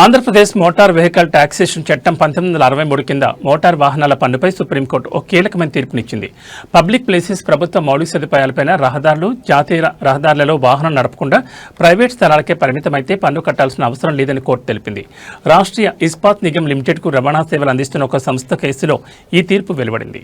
Andhra Pradesh motor vehicle taxation చట్టం పంతొమ్మిది వందల అరవై మూడు కింద మోటార్ వాహనాల పన్నుపై సుప్రీంకోర్టు ఒక కీలకమైన తీర్పునిచ్చింది. పబ్లిక్ ప్లేసెస్ ప్రభుత్వ మౌలిక సదుపాయాలపైన రహదారులు జాతీయ రహదారులలో వాహనం నడపకుండా ప్రైవేట్ స్థలాలకే పరిమితమైతే పన్ను కట్టాల్సిన అవసరం లేదని కోర్టు తెలిపింది. రాష్ట్రీయ ఇస్పాత్ నిగమ్ లిమిటెడ్కు రవాణా సేవలు అందిస్తున్న ఒక సంస్థ కేసులో ఈ తీర్పు వెలువడింది.